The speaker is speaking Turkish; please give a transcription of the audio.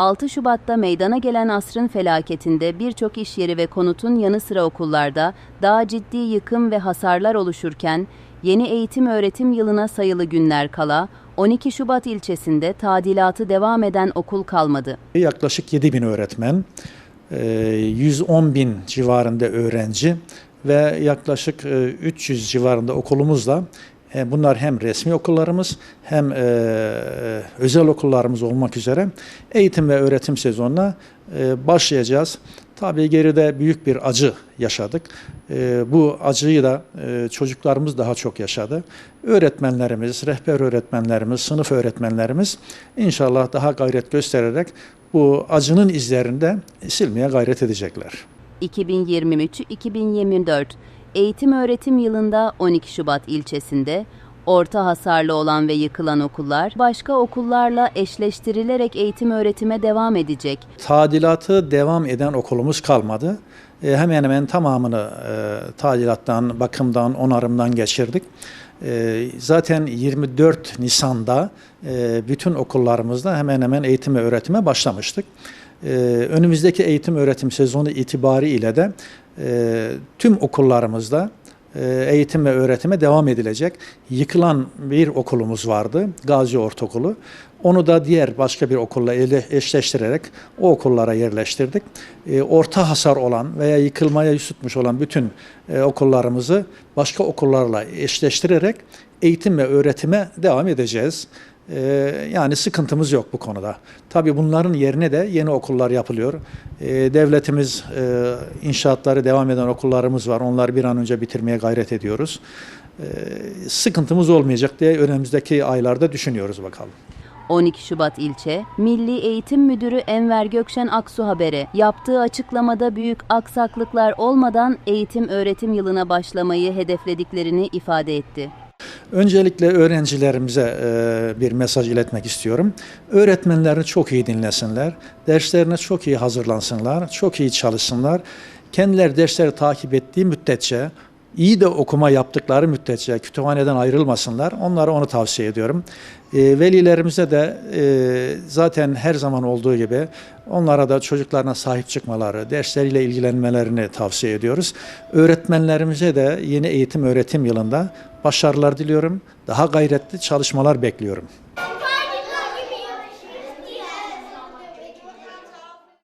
6 Şubat'ta meydana gelen asrın felaketinde birçok iş yeri ve konutun yanı sıra okullarda daha ciddi yıkım ve hasarlar oluşurken yeni eğitim öğretim yılına sayılı günler kala 12 Şubat ilçesinde tadilatı devam eden okul kalmadı. Yaklaşık 7 bin öğretmen, e, 110 bin civarında öğrenci ve yaklaşık e, 300 civarında okulumuzla bunlar hem resmi okullarımız hem e, özel okullarımız olmak üzere eğitim ve öğretim sezonuna e, başlayacağız. Tabii geride büyük bir acı yaşadık. E, Bu acıyı da e, çocuklarımız daha çok yaşadı. Öğretmenlerimiz, rehber öğretmenlerimiz, sınıf öğretmenlerimiz inşallah daha gayret göstererek bu acının izlerinde silmeye gayret edecekler. 2023-2024 eğitim öğretim yılında 12 Şubat ilçesinde orta hasarlı olan ve yıkılan okullar başka okullarla eşleştirilerek eğitim öğretime devam edecek. Tadilatı devam eden okulumuz kalmadı. E, hemen hemen tamamını e, tadilattan, bakımdan, onarımdan geçirdik. E, zaten 24 Nisan'da e, bütün okullarımızda hemen hemen eğitim ve öğretime başlamıştık. E, önümüzdeki eğitim öğretim sezonu itibariyle de e, tüm okullarımızda e, eğitim ve öğretime devam edilecek. Yıkılan bir okulumuz vardı, Gazi Ortaokulu. Onu da diğer başka bir okulla eşleştirerek o okullara yerleştirdik. E, Orta hasar olan veya yıkılmaya yüz olan bütün e, okullarımızı başka okullarla eşleştirerek eğitim ve öğretime devam edeceğiz. E, Yani sıkıntımız yok bu konuda. Tabii bunların yerine de yeni okullar yapılıyor. E, Devletimiz e, inşaatları devam eden okullarımız var. Onları bir an önce bitirmeye gayret ediyoruz. E, Sıkıntımız olmayacak diye önümüzdeki aylarda düşünüyoruz bakalım. 12 Şubat ilçe Milli Eğitim Müdürü Enver Gökşen Aksu Haber'e yaptığı açıklamada büyük aksaklıklar olmadan eğitim öğretim yılına başlamayı hedeflediklerini ifade etti. Öncelikle öğrencilerimize e, bir mesaj iletmek istiyorum. Öğretmenlerini çok iyi dinlesinler, derslerine çok iyi hazırlansınlar, çok iyi çalışsınlar. Kendileri dersleri takip ettiği müddetçe, iyi de okuma yaptıkları müddetçe kütüphaneden ayrılmasınlar. Onlara onu tavsiye ediyorum. E, velilerimize de e, zaten her zaman olduğu gibi onlara da çocuklarına sahip çıkmaları, dersleriyle ilgilenmelerini tavsiye ediyoruz. Öğretmenlerimize de yeni eğitim öğretim yılında başarılar diliyorum. Daha gayretli çalışmalar bekliyorum.